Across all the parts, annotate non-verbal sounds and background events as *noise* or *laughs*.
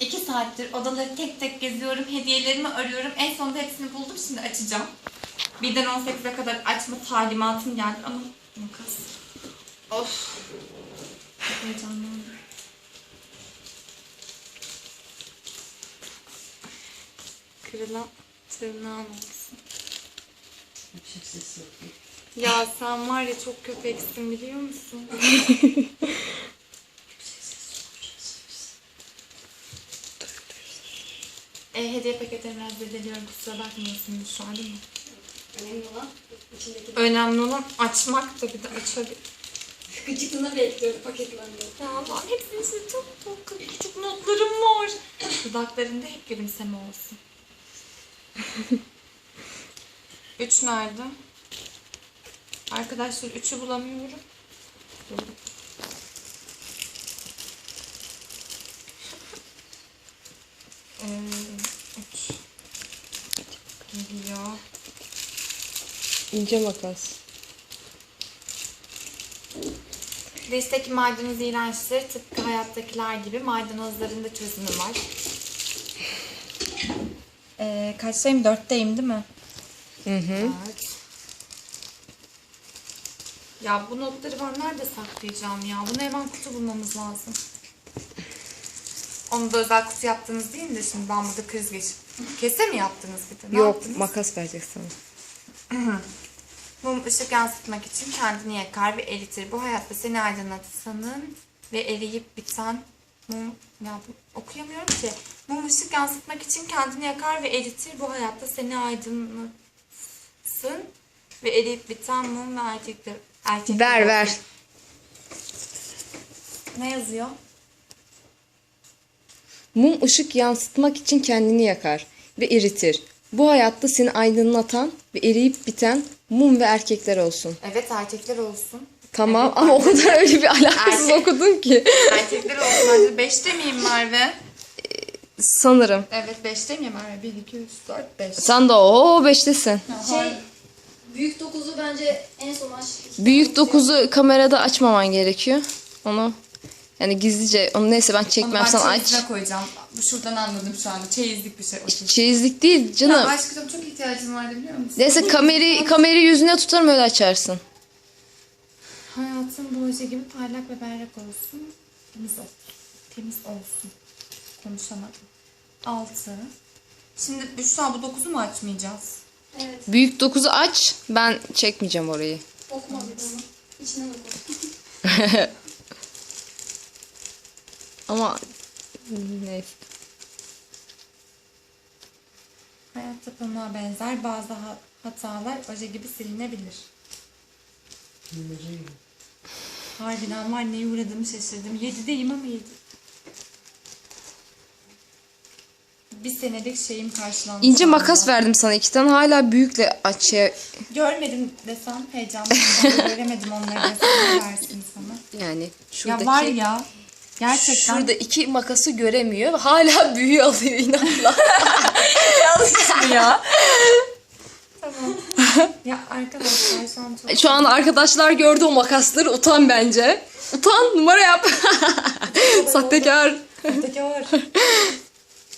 İki saattir odaları tek tek geziyorum. Hediyelerimi arıyorum. En sonunda hepsini buldum. Şimdi açacağım. Birden 18'e kadar açma talimatım geldi ama makas. Of. Çok heyecanlandım. Kırılan tırnağın olsun. Yüksek sesle oku. Ya sen var ya çok köpeksin biliyor musun? *laughs* E, hediye paketlerini biraz zedeliyorum kusura bakmıyorsunuz şu an değil mi? Önemli olan içindeki Önemli olan açmak tabii de açabilir. gıcıklığına bekliyorum paketlerini. Ya Allah'ım hepsinin içinde çok çok küçük notlarım var. Dudaklarında hep gülümseme olsun. *laughs* Üç nerede? Arkadaşlar üçü bulamıyorum. Ee. Geliyor. İnce makas. Listeki maydanoz iğrençtir. Tıpkı hayattakiler gibi maydanozların da çözümü var. Ee, kaçtayım? Dörtteyim değil mi? Hı hı. Evet. Ya bu notları ben nerede saklayacağım ya? Bunu hemen kutu bulmamız lazım. Onu da özel kutu yaptınız değil mi de şimdi ben burada kriz geçip. Kese mi yaptınız bir de? Ne Yok yaptınız? makas verecek sana. Mum ışık yansıtmak için kendini yakar ve eritir. Bu hayatta seni aydınlatsanın ve eriyip biten mum... Ya okuyamıyorum ki. Mum ışık yansıtmak için kendini yakar ve eritir. Bu hayatta seni aydınlatsın ve eriyip biten mum ve erkekler... erkekler Ver ver. Ne yazıyor? Mum ışık yansıtmak için kendini yakar ve eritir. Bu hayatta seni aydınlatan ve eriyip biten mum ve erkekler olsun. Evet erkekler olsun. Tamam Evet, ama o kadar öyle bir alakasız Erkek- okudun ki. Erkekler olsun. Hadi beşte miyim Merve? Sanırım. Evet beşte miyim Merve? Bir, iki, üç, dört, beş. Sen de o beştesin. Şey, büyük dokuzu bence en son aç. Büyük dokuzu kamerada açmaman gerekiyor. Onu yani gizlice onu neyse ben Onu çekmem ben sen aç. çeyizine koyacağım. Bu şuradan anladım şu anda. Çeyizlik bir şey. o çeyiz. Çeyizlik değil Ya canım. aşkım çok ihtiyacım vardı biliyor musun? Neyse *laughs* kameri kameri yüzüne tutarım öyle açarsın. Hayatım bu hoca gibi parlak ve berrak olsun. Temiz olsun. Temiz olsun. Konuşamadım. Altı. Şimdi Büşra bu dokuzu mu açmayacağız? Evet. Büyük dokuzu aç. Ben çekmeyeceğim orayı. Okuma bir onu. İçinden oku. *laughs* Ama neyse. Hayatta pamuğa benzer bazı ha- hatalar oje gibi silinebilir. Numarayı Harbiden var neye uğradığımı şaşırdım. Yedideyim ama yedi. Bir senelik şeyim karşılandı. İnce makas verdim sana iki tane. Hala büyükle aç şey Görmedim desem heyecanlıyım. Göremedim onları desem ne dersin sana? yani şuradaki Ya var ya. Gerçekten. şurada iki makası göremiyor. Hala *laughs* büyüğü alıyor inatla. *laughs* ya. tamam. ya arkadaşlar şu an çok... Şu an arkadaşlar gördü o makasları. Utan bence. Utan numara yap. *laughs* Sahtekar. Sahtekar.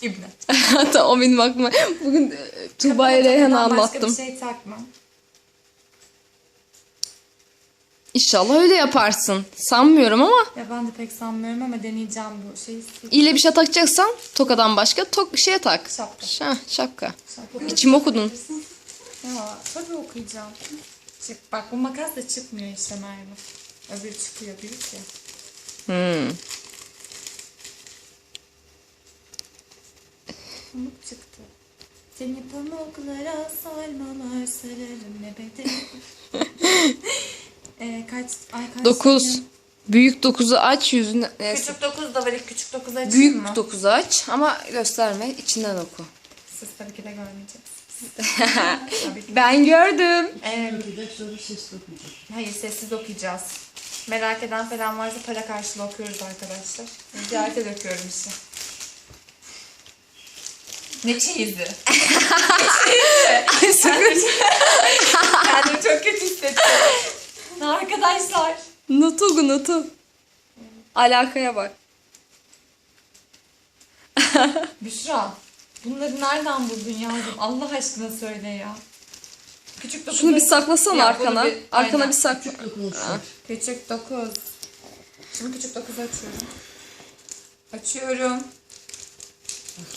İbne. Hatta o benim aklıma. Bugün e, Tuğba'ya Reyhan'a anlattım. Başka bir şey takmam. İnşallah öyle yaparsın. Sanmıyorum ama Ya ben de pek sanmıyorum ama deneyeceğim bu şeyi. ile bir şey takacaksan tokadan başka tok şeye tak. Şapka. Şah, şapka. Şapka. İçim okudun. Ya tabii okuyacağım. Çık, bak bu makas da çıkmıyor işte Merve. Öbürü çıkıyor büyük ya. Hmm. Pamuk çıktı. Seni pamuklara sarmalar sararım ne bedel. *laughs* ee, kaç, ay kaç Dokuz. gün? Büyük dokuzu aç yüzüne. Neyse. Küçük dokuz da var. ilk Küçük dokuz açayım Büyük mı? dokuzu aç ama gösterme. içinden oku. Siz tabii ki de görmeyeceksiniz. tabii *laughs* ki. Ben gördüm. Ee, okuyacak sonra sesli okuyacak. hayır sessiz okuyacağız. Merak eden falan varsa para karşılığı okuyoruz arkadaşlar. Ticarete döküyorum işi. *laughs* Ne çeyizi? Ay sakın. Kendimi çok kötü hissettim. Arkadaşlar. Notu oku notu. Alakaya bak. *laughs* Büşra. Bunları nereden buldun yavrum? Allah aşkına söyle ya. Küçük dokuz. Şunu bir saklasana Ya, bunu arkana. bir- Arkana aynen. bir sakla. Dokunsun. Küçük dokuz. Şimdi küçük dokuz açıyorum. Açıyorum.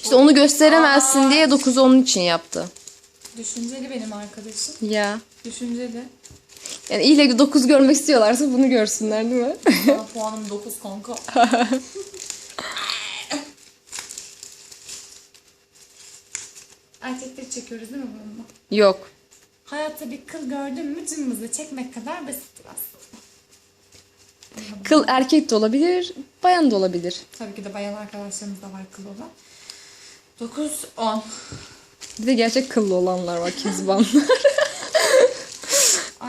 İşte onu gösteremezsin Aa. diye 9 onun için yaptı. Düşünceli benim arkadaşım. Ya. Düşünceli. Yani ile 9 görmek istiyorlarsa bunu görsünler değil mi? Sana puanım 9 kanka. *laughs* Erkekleri çekiyoruz değil mi bununla? Yok. Hayatta bir kıl gördün mü cımbızla çekmek kadar basittir aslında. Kıl erkek de olabilir, bayan da olabilir. Tabii ki de bayan arkadaşlarımız da var kıl olan. 9, 10. Bir de gerçek kıllı olanlar var kezbanlar.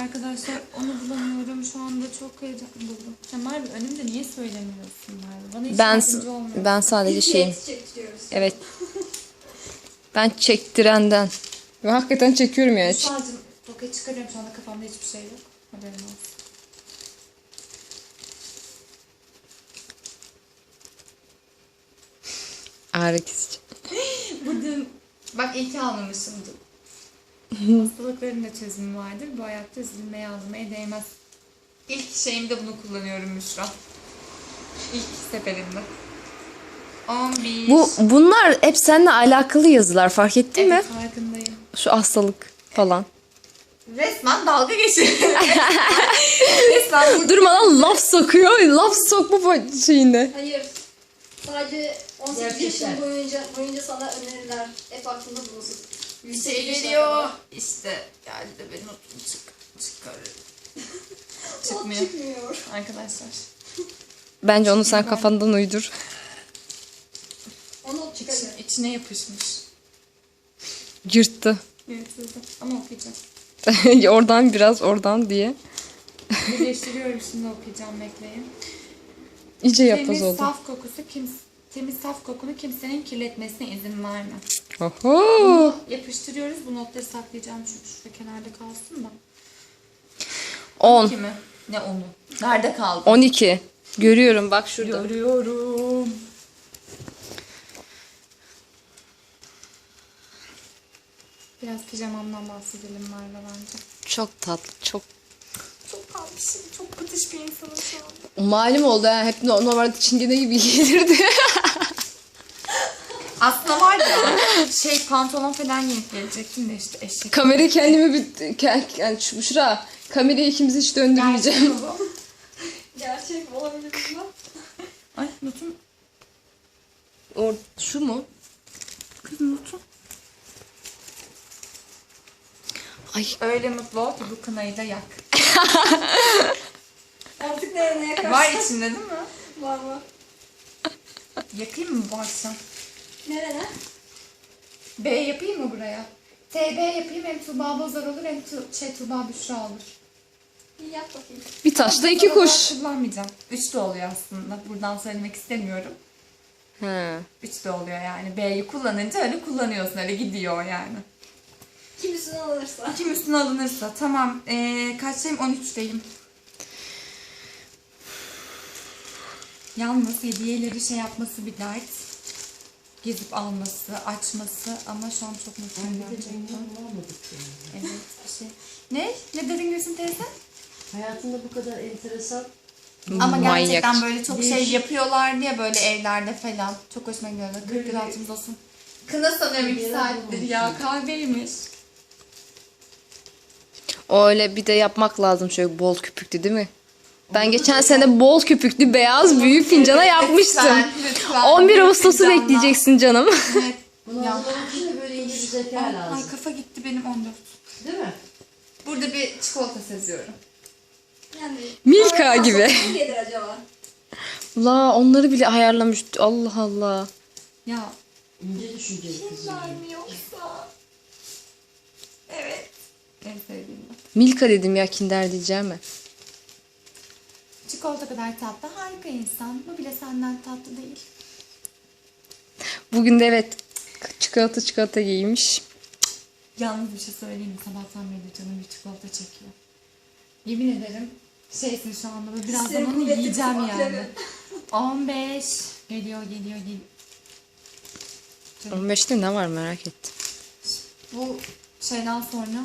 Arkadaşlar onu bulamıyorum. Şu anda çok heyecanlı buldum. Ya Merve önümde niye söylemiyorsun Merve? Bana hiç ben yardımcı olmuyor. ben sadece şeyim. Evet. Ben çektirenden. Ve hakikaten çekiyorum yani. Sadece tokayı çıkarıyorum şu anda kafamda hiçbir şey yok. Haberin olsun. Ağrı kesici. *laughs* Bugün bak iyi ki. *laughs* Hastalıkların da çözümü vardır. Bu hayatta üzülmeye ağlamaya değmez. İlk şeyimde bunu kullanıyorum Müşra. İlk seferinde. 11. Bu bunlar hep seninle alakalı yazılar fark ettin mi? evet, farkındayım. Şu hastalık falan. Resmen dalga geçiyorum. *laughs* Resmen bu Durmadan laf sokuyor. Laf sokma şeyinde. Hayır. Sadece 18 Gerçekten. yaşın boyunca boyunca sana öneriler. Hep aklında bulunsun. Şey geliyor. İşte geldi ve notumu çık çıkarır. *laughs* Çıkmıyor. Çıkmıyor. Arkadaşlar. Bence onu sen kafandan uydur. Onu İç, çıkarıyor. içine yapışmış. Yırttı. Yırtıldı. Ama okuyacağım. *laughs* oradan biraz oradan diye. Birleştiriyorum şimdi okuyacağım bekleyin. İyice yapaz Temiz oldu. saf kokusu kim temiz saf kokunu kimsenin kirletmesine izin verme. Oho. Yapıştırıyoruz. Bu notları saklayacağım çünkü şurada kenarda kalsın da. 10. Kimi? Ne onu? Nerede kaldı? 12. Görüyorum bak şurada. Görüyorum. Biraz pijamamdan bahsedelim Merve bence. Çok tatlı, çok Çok kalmışım. Çok kıtış bir insanım şu anda. Malum oldu ha. Hep no- normalde çingene gibi *laughs* gelirdi. Aslında var ya şey pantolon falan giyip gelecektim de işte eşek. Kamerayı kendime bir... Ke- yani şu, şura. Kamerayı ikimiz hiç döndürmeyeceğim. Gerçek olabilir mi? Ay notum. Or şu mu? Kız notum. Ay Öyle mutlu ol ki bu kınayı da yak. *laughs* Artık nereye yakarsın? Var içinde değil mi? Var mı? Yakayım mı bu akşam? Nerene? B yapayım mı buraya? TB yapayım hem Tuğba Bozar olur hem tu şey Tuğba Büşra olur. İyi yap bakayım. bir taşla iki kuş. Kullanmayacağım. Üç de oluyor aslında. Buradan söylemek istemiyorum. Ha. Üç de oluyor yani. B'yi kullanınca öyle kullanıyorsun. Öyle gidiyor yani. Kimisini alırsa. Kim üstüne alınırsa. Tamam. Ee, kaçtayım? 13'teyim. Yalnız hediyeleri şey yapması bir dert. Gezip alması, açması ama şu an çok mutluyum. Gerçekten. yani. Evet bir şey. Ne? Ne dedin Gülsün teyze? Hayatında bu kadar enteresan Ama Manyak. gerçekten böyle çok şey yapıyorlar diye böyle evlerde falan. Çok hoşuma gidiyor. 40 yıl altımız olsun. Kına sanıyorum 2 Bir saattir ya. Kahveymiş. O öyle bir de yapmak lazım şöyle bol köpüklü değil mi? Ben geçen sene bol köpüklü beyaz büyük fincana yapmıştım. Lütfen, lütfen. 11 Büyük Ağustos'u fincanla. bekleyeceksin canım. Evet. Bunu Ya. hazırlamak için de böyle ince bir zeka Ay, lazım. kafa gitti benim 14. Değil mi? Burada bir çikolata seziyorum. Yani. Milka gibi. Kim gelir acaba? La onları bile ayarlamış. Allah Allah. Ya İnce düşünceli kızım. mi yoksa? Evet. En sevdiğim. Milka dedim ya kinder diyeceğim mi? Çikolata kadar tatlı harika insan. Bu bile senden tatlı değil. Bugün de evet çikolata çikolata giymiş. Yalnız bir şey söyleyeyim mi? Sabahtan beri canım bir çikolata çekiyor. Yemin ederim şeysin şu anda. Böyle birazdan Senin onu yiyeceğim yani. 15. Geliyor geliyor geliyor. 15'te ne var merak ettim. Bu şeyden sonra,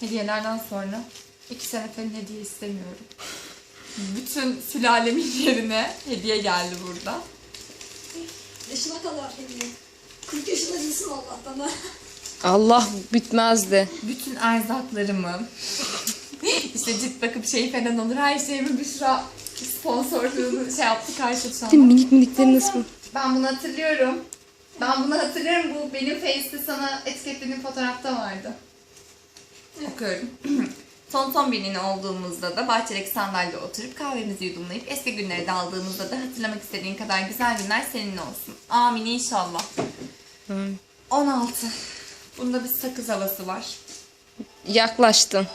hediyelerden sonra iki sene falan hediye istemiyorum. Bütün sülalemin *laughs* yerine hediye geldi burada. Yaşına kadar hediye. 40 yaşında değilsin Allah'tan ha. Allah bitmezdi. Bütün erzaklarımı, *laughs* işte cilt bakım şeyi falan olur. Her şeyimi Büşra sponsorluğunu şey yaptı karşı an. Değil mi? Minik miniklerin ismi. Ben bunu hatırlıyorum. Ben bunu hatırlıyorum. Bu benim Face'te sana etiketlediğim fotoğrafta vardı. Okuyorum. *clears throat* Son son birinin olduğumuzda da bahçedeki sandalyede oturup kahvemizi yudumlayıp eski günleri de aldığımızda da hatırlamak istediğin kadar güzel günler seninle olsun. Amin inşallah. 16. Bunda bir sakız havası var. Yaklaştın.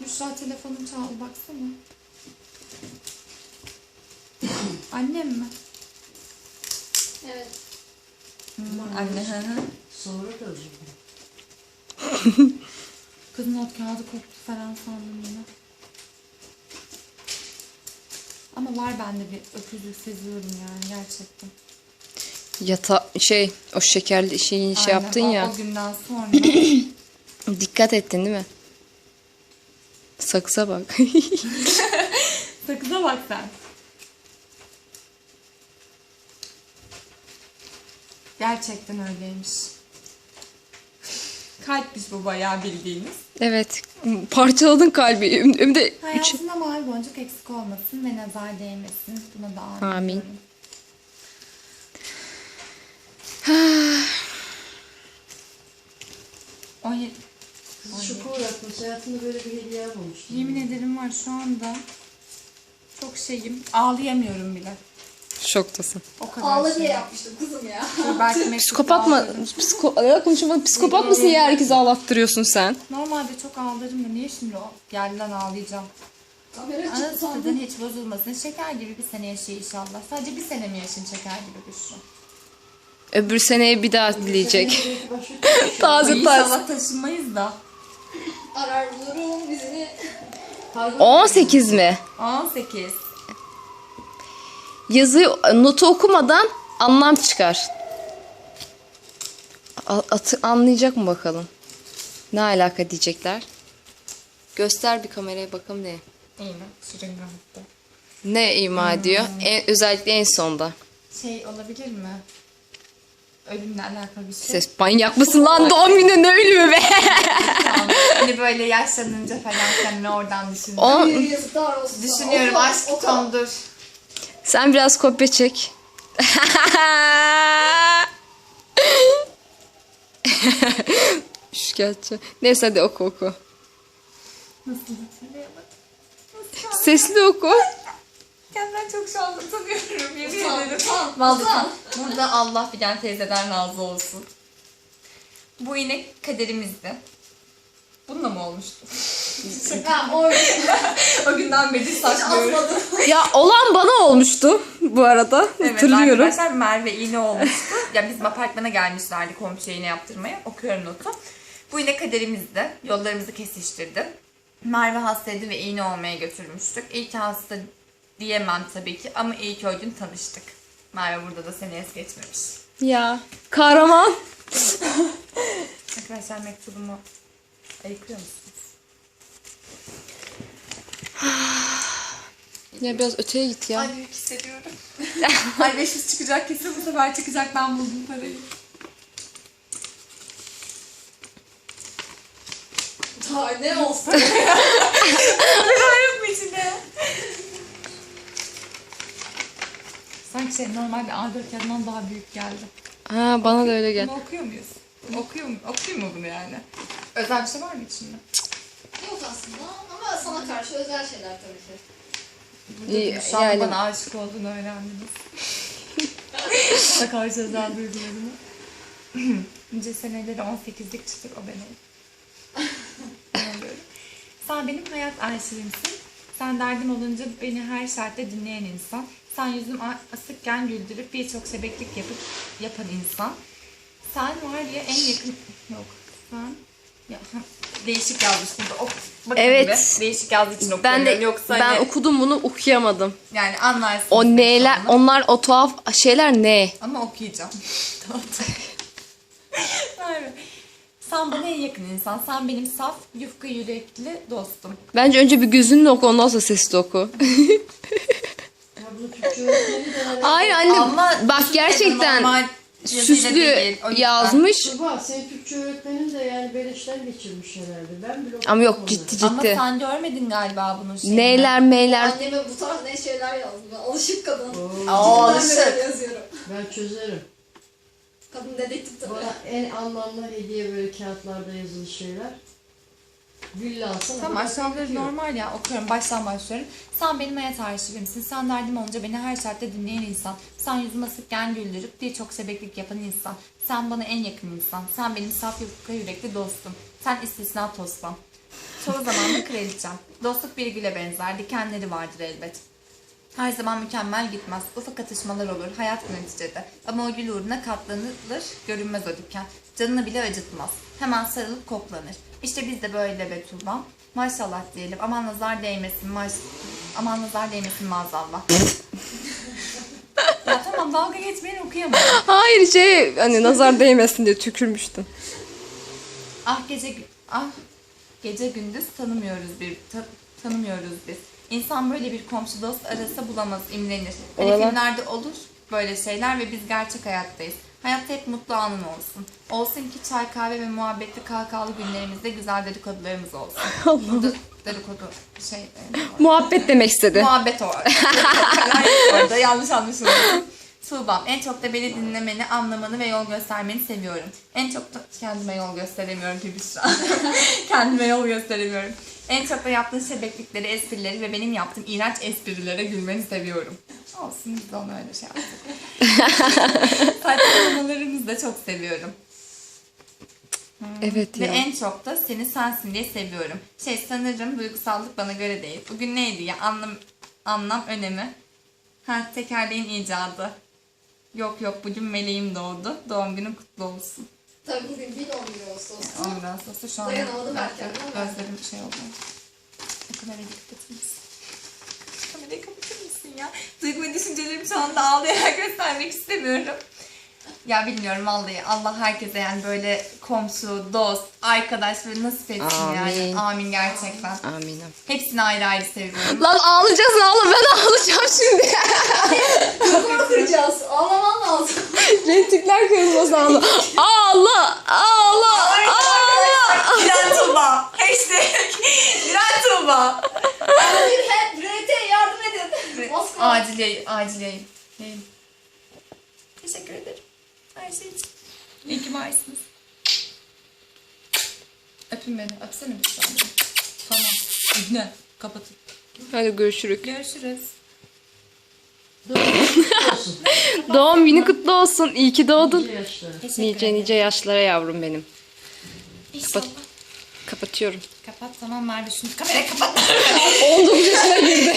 Büşra telefonum çaldı baksana. Annem mi? Evet. Anne hı hı. Sonra da. *laughs* Kız not kağıdı koptu falan sandım yine. Ama var bende bir öpücük seziyorum yani gerçekten. Yata şey o şekerli şeyi şey Aynen, yaptın o- ya. O günden sonra *clears throat* Dikkat ettin değil mi? Saksa bak. *laughs* sakıza bak sen. Gerçekten öyleymiş. Kalpmiş bu bayağı bildiğiniz. evet. Parçaladın kalbi. Hem hem de üç. Hayatında mavi boncuk eksik olmasın ve nazar değmesin. Buna da amin. Amin. yedi- Kızı şoka uğratmış. Hayatında böyle bir hediye yapmamıştı. Yemin ederim var şu anda çok şeyim. Ağlayamıyorum bile. Şoktasın. O kadar Ağla şey. diye yapmıştım kızım ya. Belki *laughs* Psikopat mı? Psiko ya konuşma. Psikopat mısın ya herkese ağlattırıyorsun sen? Normalde çok ağlarım da niye şimdi o geldilen ağlayacağım? Kamera Ana çıktı sandım. hiç bozulmasın. Şeker gibi bir sene yaşıyor inşallah. Sadece bir sene mi yaşın şeker gibi şey? Öbür seneye bir daha dileyecek. *laughs* Şey. taze taze. İnşallah taşınmayız da. Arar bulurum bizini. Kargo 18 mi? 18. Yazıyı notu okumadan anlam çıkar. Atı- anlayacak mı bakalım? Ne alaka diyecekler? Göster bir kameraya bakalım ne. Şırınga hatta. Ne ima ediyor? En, özellikle en sonda. Şey olabilir mi? Ölümle alakalı bir şey. Ses manyak mısın lan doğum günü ne ölümü be? Tamam. hani böyle yaşlanınca falan kendini oradan düşün. O, Bir yazıklar olsun. sana. Düşünüyorum aşk tondur. Sen biraz kopya çek. Şikayetçi. Neyse hadi oku oku. Nasıl hatırlayamadım. Nasıl Sesli oku. Kendimden çok şu anda utanıyorum yemin ederim. Vallahi burada Allah bilen teyzeden razı olsun. Bu yine kaderimizdi. Bununla mı olmuştu? Ha oydu. *laughs* o günden beri saklıyorum. Ya olan bana olmuştu bu arada. Evet Hatırlıyorum. arkadaşlar Merve iğne olmuştu. ya bizim apartmana gelmişlerdi komşuya iğne yaptırmaya. Okuyorum notu. Bu yine kaderimizdi. Yollarımızı kesiştirdi. Merve hastaydı ve iğne olmaya götürmüştük. İyi ki hasta diyemem tabii ki ama iyi ki o gün tanıştık. Merve burada da seni es geçmemiş. Ya kahraman. Arkadaşlar mektubumu ayıklıyor musunuz? *sighs* Ya biraz öteye git ya. Ay büyük hissediyorum. *laughs* Ay 500 çıkacak kesin bu sefer çıkacak ben buldum parayı. Daha ne olsun. Para yok mu içinde? Sanki şey normal bir A4 kağıdından daha büyük geldi. Ha bana da öyle gel. Bunu okuyor muyuz? Okuyor mu? Okuyayım mı bunu yani? Özel bir şey var mı içinde? Yok aslında sana karşı özel şeyler tabii ki. İyi, Şu an yani- bana aşık olduğunu öğrendiniz. Bana karşı özel duygularını. *clears throat* Nice seneleri 18'lik çıktık o benim. İnanıyorum. Sen benim hayat arşivimsin. Sen derdim olunca beni her şartta dinleyen insan. Sen yüzüm a- asıkken güldürüp birçok şebeklik yapıp yapan insan. Sen var ya en yakın... Yok. Sen Ya, değişik yazmış burada. Ok, bakın Evet. gibi. Değişik yazdığı için Ben okuyamıyorum. de Yoksa ben hani- okudum bunu okuyamadım. yani anlarsınız. O neler sonra. onlar o tuhaf şeyler ne? Ama okuyacağım. *laughs* Sen bana en yakın insan. Sen benim saf, yufka yürekli dostum. Bence önce bir gözünle oku ondan sonra sesli oku. *laughs* Hayır anne Ama bak gerçekten normal süslü değil, yazmış. Tuba senin Türkçe öğretmenin de yani beleşten geçirmiş herhalde. Ben bile Ama yok onları. ciddi Ama ciddi. sen görmedin galiba bunun şeyini. Neyler meyler. Anneme bu tarz ne şeyler yazdı. Ben alışık kadın. Oo, Aa, böyle alışık. yazıyorum. Ben çözerim. Kadın dedektif tabii. Bana en anlamlı hediye böyle kağıtlarda yazılı şeyler. Gülle alsana. Tamam aşağıları normal ya okuyorum baştan başlıyorum. Sen benim hayat arşivimsin. Sen derdim olunca beni her şartta dinleyen insan. Sen yüzüme sıkken güldürüp birçok şebeklik yapan insan. Sen bana en yakın insan. Sen benim saf yufka yürekli dostum. Sen istisna tosbam. Çoğu zaman da kraliçem. Dostluk bir güle benzer. Dikenleri vardır elbet. Her zaman mükemmel gitmez. Ufak atışmalar olur. Hayat bu neticede. Ama o gül uğruna katlanılır. Görünmez o diken. Canını bile acıtmaz. Hemen sarılıp koklanır. İşte biz de böyle be Tuğba. Maşallah diyelim. Aman nazar değmesin. Maş... Aman nazar değmesin maazallah. *laughs* ya tamam dalga geçmeyin okuyamam. Hayır şey hani nazar değmesin diye tükürmüştüm. Ah gece ah gece gündüz tanımıyoruz bir ta- tanımıyoruz biz. İnsan böyle bir komşu dost arasa bulamaz, imrenir. Hani Oralar- filmlerde olur böyle şeyler ve biz gerçek hayattayız. Hayatta hep mutlu anın olsun. Olsun ki çay kahve ve muhabbetli kahkahalı günlerimizde güzel dedikodularımız olsun. *laughs* Burada dedikodu şey e, *laughs* Muhabbet demek istedi. Muhabbet o. *laughs* Orada yanlış anlaşılmasın. Tuğba'm en çok da beni dinlemeni, anlamanı ve yol göstermeni seviyorum. En çok da kendime yol gösteremiyorum gibi şu an. kendime yol gösteremiyorum. En çok da yaptığın şebeklikleri, esprileri ve benim yaptığım iğrenç esprilere gülmeni seviyorum. Olsun biz de onu öyle şey yaptık. *laughs* Saçmalamalarımızı da çok seviyorum. Evet Ve ya. en çok da seni sensin diye seviyorum. Şey sanırım duygusallık bana göre değil. Bugün neydi ya anlam anlam önemi. Ha tekerleğin icadı. Yok yok bugün meleğim doğdu. Doğum günün kutlu olsun. Tabii bugün 1 11 Ağustos'ta. Ondan sonra şu an Dayanamadım belki erkenden gözlerim şey oldu. Kamerayı kapatır mısın? Kamerayı kapatır mısın ya? Duygu ve düşüncelerimi şu anda ağlayarak göstermek istemiyorum. Ya bilmiyorum vallahi Allah herkese yani böyle komşu, dost, arkadaş böyle nasip etsin Amin. yani. Amin gerçekten. Amin. Hepsini ayrı ayrı seviyorum. Lan ağlayacaksın oğlum ben ağlayacağım şimdi. Kumru kıracağız. Ağlaman lazım. Rentikler kırılmasın ağla. Ağla ağla ağla. Diren Tuğba. Hashtag Diren Tuğba. Bir hep RT yardım edin. Moskova. Acil yayın, acil yayın. yayın. Teşekkür ederim. Her şey için. İyi ki varsınız. Öpün beni. Öpsene bir tane. Tamam. İbne. Kapatın. Hadi görüşürüz. Görüşürüz. *laughs* Doğum günü kutlu olsun. İyi ki doğdun. Nice yaşlara. Teşekkür Nice ederim. nice yaşlara yavrum benim. İnşallah. Kapatıyorum. Kapat tamam Merve şunu kamerayı kapat. 19 yaşına girdi.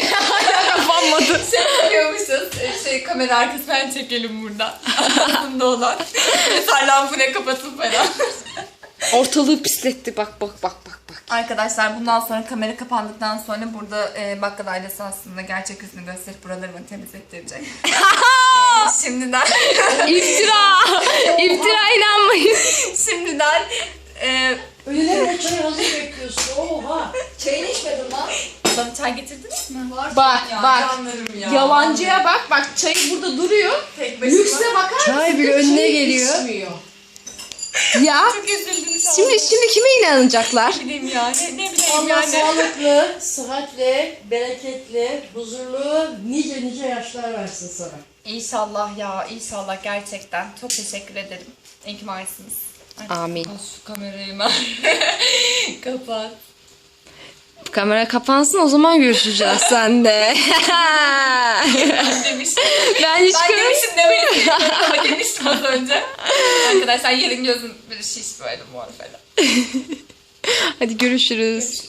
Şey kamera arkasından çekelim burada. Aslında olan. Mesela lampune kapatın falan. Ortalığı pisletti. Bak bak bak bak bak. Arkadaşlar bundan sonra kamera kapandıktan sonra burada e, bakkal ailesi aslında gerçek yüzünü gösterip buralarımı temizlettirecek. E, *laughs* şimdiden İftira. İftira inanmayın. şimdiden e, Öyle bir çay hazır bekliyorsun. Oha. Çayını içmedin lan. Bana çay getirdiniz mi? Var. Bak bak. Canlarım ya. Yalancıya bak. Bak çayı burada duruyor. Tek başıma. Lükse bakar Çay bile önüne geliyor. *laughs* Ya. Çok üzüldüm şu Şimdi şimdi kime inanacaklar? Ne bileyim ya. Ne, ne bileyim Allah yani. sağlıklı, *laughs* sıhhatli, bereketli, huzurlu, nice nice yaşlar versin sana. İnşallah ya. inşallah gerçekten. Çok teşekkür ederim. İyi ki varsınız. Amin. al Şu kamerayı ben. *laughs* Kapat. Kamera kapansın o zaman görüşeceğiz sende. Demiştim. ben hiç Ben kır- demiştim demeyi ama demiştim az önce. Arkadaşlar yarın gözüm bir şiş böyle mor falan. Hadi görüşürüz.